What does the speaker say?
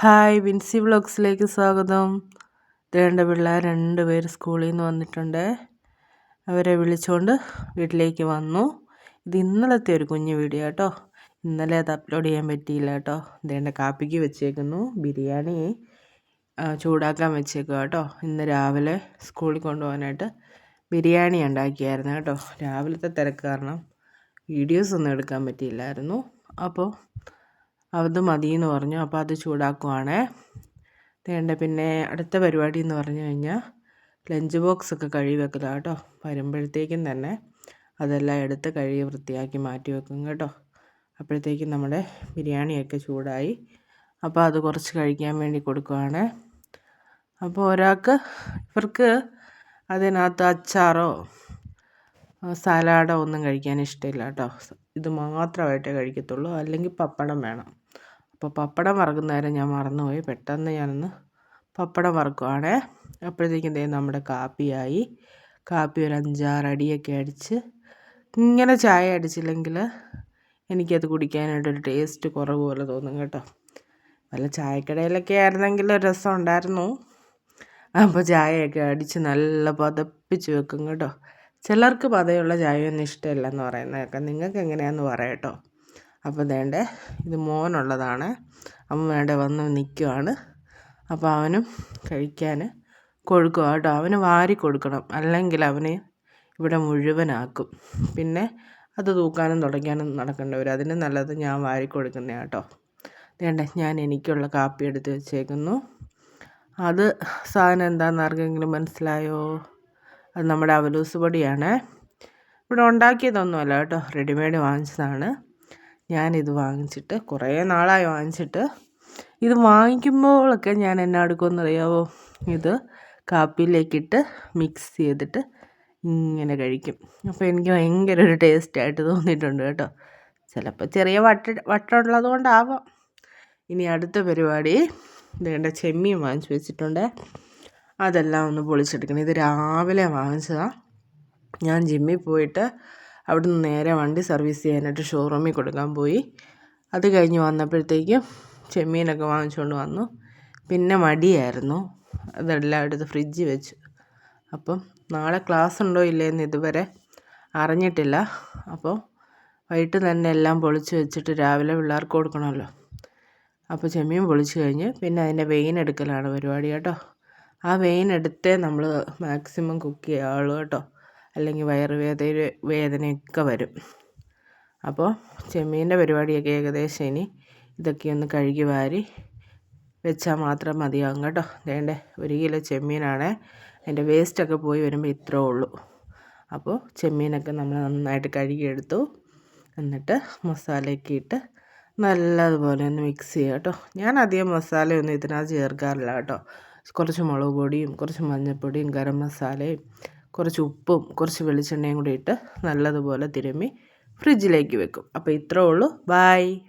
Hi Vincy വ്ളോഗ്സിലേക്ക് സ്വാഗതം. തേണ്ട പിള്ളേർ രണ്ട് പേര് സ്കൂളിൽ നിന്ന് വന്നിട്ടുണ്ട്. അവരെ വിളിച്ചുകൊണ്ട് വീട്ടിലേക്ക് വന്നു. ഇത് ഇന്നലത്തെ ഒരു കുഞ്ഞു വീഡിയോ കേട്ടോ. ഇന്നലെ അത് അപ്ലോഡ് ചെയ്യാൻ പറ്റിയില്ല കേട്ടോ. തേണ്ട കാപ്പിക്ക് വെച്ചേക്കുന്നു ബിരിയാണി ചൂടാക്കാൻ വെച്ചേക്കുക കേട്ടോ. ഇന്ന് രാവിലെ സ്കൂളിൽ കൊണ്ടുപോകാനായിട്ട് ബിരിയാണി ഉണ്ടാക്കിയായിരുന്നു കേട്ടോ. രാവിലത്തെ തിരക്ക് കാരണം വീഡിയോസ് ഒന്നും എടുക്കാൻ പറ്റിയില്ലായിരുന്നു. അപ്പോൾ അത് മതി എന്ന് പറഞ്ഞു. അപ്പോൾ അത് ചൂടാക്കുവാണ്. തേണ്ട പിന്നെ അടുത്ത പരിപാടി എന്ന് പറഞ്ഞു കഴിഞ്ഞാൽ ലഞ്ച് ബോക്സ് ഒക്കെ കഴുകി വെക്കുക കേട്ടോ. വരുമ്പോഴത്തേക്കും തന്നെ അതെല്ലാം എടുത്ത് കഴുകി വൃത്തിയാക്കി മാറ്റി വെക്കും കേട്ടോ. അപ്പോഴത്തേക്കും നമ്മുടെ ബിരിയാണിയൊക്കെ ചൂടായി. അപ്പോൾ അത് കുറച്ച് കഴിക്കാൻ വേണ്ടി കൊടുക്കുവാണ്. അപ്പോൾ ഒരാൾക്ക് ഇവർക്ക് അതിനകത്ത് അച്ചാറോ സലാഡോ ഒന്നും കഴിക്കാൻ ഇഷ്ടമില്ല കേട്ടോ. ഇത് മാത്രമായിട്ടേ കഴിക്കത്തുള്ളൂ. അല്ലെങ്കിൽ പപ്പടം വേണം. അപ്പോൾ പപ്പടം വറക്കുന്ന ഞാൻ മറന്നുപോയി. പെട്ടെന്ന് ഞാനൊന്ന് പപ്പടം വറക്കുവാണേ. അപ്പോഴത്തേക്കും ദേ നമ്മുടെ കാപ്പിയായി. കാപ്പി ഒരു അഞ്ചാറ് അടിയൊക്കെ അടിച്ച് ഇങ്ങനെ ചായ അടിച്ചില്ലെങ്കിൽ എനിക്കത് കുടിക്കാനായിട്ടൊരു ടേസ്റ്റ് കുറവ് പോലെ തോന്നും കേട്ടോ. നല്ല ചായക്കടയിലൊക്കെ ആയിരുന്നെങ്കിൽ രസം ഉണ്ടായിരുന്നു. അപ്പോൾ ചായയൊക്കെ അടിച്ച് നല്ല പതപ്പിച്ച് വെക്കും കേട്ടോ. ചിലർക്ക് പതയുള്ള ചായയൊന്നും ഇഷ്ടമില്ലെന്ന് പറയുന്നതൊക്കെ നിങ്ങൾക്ക് എങ്ങനെയാണെന്ന് പറയട്ടോ അപ്പം വേണ്ടേ ഇത് മോനുള്ളതാണ്. അമ്മ വേണ്ട വന്ന് നിൽക്കുവാണ്. അപ്പോൾ അവനും കഴിക്കാൻ കൊടുക്കുക കേട്ടോ. അവന് വാരി കൊടുക്കണം. അല്ലെങ്കിൽ അവന് ഇവിടെ മുഴുവനാക്കും. പിന്നെ അത് തൂക്കാനും തുടയ്ക്കാനും നടക്കേണ്ടി വരും. അതിന് നല്ലത് ഞാൻ വാരി കൊടുക്കുന്ന കേട്ടോ. വേണ്ട ഞാൻ എനിക്കുള്ള കാപ്പി എടുത്ത് വെച്ചേക്കുന്നു. അത് സാധനം എന്താണെന്ന് ആർക്കെങ്കിലും മനസ്സിലായോ? അത് നമ്മുടെ അവലൂസ് പൊടിയാണ് ഇവിടെ ഉണ്ടാക്കിയതൊന്നുമല്ല കേട്ടോ. റെഡിമെയ്ഡ് വാങ്ങിച്ചതാണ്. ഞാനിത് വാങ്ങിച്ചിട്ട് കുറേ നാളായി വാങ്ങിച്ചിട്ട്. ഇത് വാങ്ങിക്കുമ്പോഴൊക്കെ ഞാൻ എന്നാ എടുക്കുമെന്നറിയാവോ? ഇത് കാപ്പിയിലേക്കിട്ട് മിക്സ് ചെയ്തിട്ട് ഇങ്ങനെ കഴിക്കും. അപ്പോൾ എനിക്ക് ഭയങ്കര ഒരു ടേസ്റ്റായിട്ട് തോന്നിയിട്ടുണ്ട് കേട്ടോ. ചിലപ്പോൾ ചെറിയ വട്ട വട്ടമുള്ളത് കൊണ്ടാവാം ഇനി അടുത്ത പരിപാടി. ഇതേണ്ട ചെമ്മീൻ വാങ്ങിച്ചു വെച്ചിട്ടുണ്ട്. അതെല്ലാം ഒന്ന് പൊളിച്ചെടുക്കണം. ഇത് രാവിലെ വാങ്ങിച്ചതാണ് ഞാൻ ജിമ്മിൽ പോയിട്ട് അവിടുന്ന് നേരെ വണ്ടി സർവീസ് ചെയ്യാനായിട്ട് ഷോറൂമിൽ കൊടുക്കാൻ പോയി. അത് കഴിഞ്ഞ് വന്നപ്പോഴത്തേക്കും ചെമ്മീനൊക്കെ വാങ്ങിച്ചുകൊണ്ട് വന്നു. പിന്നെ മടിയായിരുന്നു. അതെല്ലാം എടുത്ത് ഫ്രിഡ്ജിൽ വെച്ചു. അപ്പം നാളെ ക്ലാസ് ഉണ്ടോ ഇല്ലയെന്ന് ഇതുവരെ അറിഞ്ഞിട്ടില്ല. അപ്പോൾ വൈകിട്ട് തന്നെ എല്ലാം പൊളിച്ച് വെച്ചിട്ട് രാവിലെ പിള്ളേർക്ക് കൊടുക്കണമല്ലോ. അപ്പോൾ ചെമ്മീൻ പൊളിച്ച് കഴിഞ്ഞ് പിന്നെ അതിന്റെ വെയിൻ എടുക്കലാണ് പരിപാടി കേട്ടോ. ആ വെയിൻ എടുത്തേ നമ്മൾ മാക്സിമം കുക്ക് ചെയ്യാവുള്ളൂ കേട്ടോ. അല്ലെങ്കിൽ വയറുവേദന വേദനയൊക്കെ വരും. അപ്പോൾ ചെമ്മീന്റെ പരിപാടിയൊക്കെ ഏകദേശം ഇനി ഇതൊക്കെ ഒന്ന് കഴുകി വാരി വെച്ചാൽ മാത്രം മതിയാകും കേട്ടോ. വേണ്ടേ ഒരു കിലോ ചെമ്മീനാണ്. അതിന്റെ വേസ്റ്റൊക്കെ പോയി വരുമ്പോൾ ഇത്രേ ഉള്ളൂ. അപ്പോൾ ചെമ്മീനൊക്കെ നമ്മൾ നന്നായിട്ട് കഴുകിയെടുത്തു. എന്നിട്ട് മസാലയൊക്കെ ഇട്ട് നല്ലതുപോലെ ഒന്ന് മിക്സ് ചെയ്യുക കേട്ടോ. ഞാൻ അധികം മസാലയൊന്നും ഇതിനകത്ത് ചേർക്കാറില്ല കേട്ടോ. കുറച്ച് മുളക് പൊടിയും കുറച്ച് മഞ്ഞൾപ്പൊടിയും ഗരം മസാലയും കുറച്ച് ഉപ്പും കുറച്ച് വെളിച്ചെണ്ണയും കൂടി ഇട്ട് നല്ലതുപോലെ തിരുമ്മി ഫ്രിഡ്ജിലേക്ക് വെക്കും. അപ്പോൾ ഇത്രേ ഉള്ളൂ. ബായ്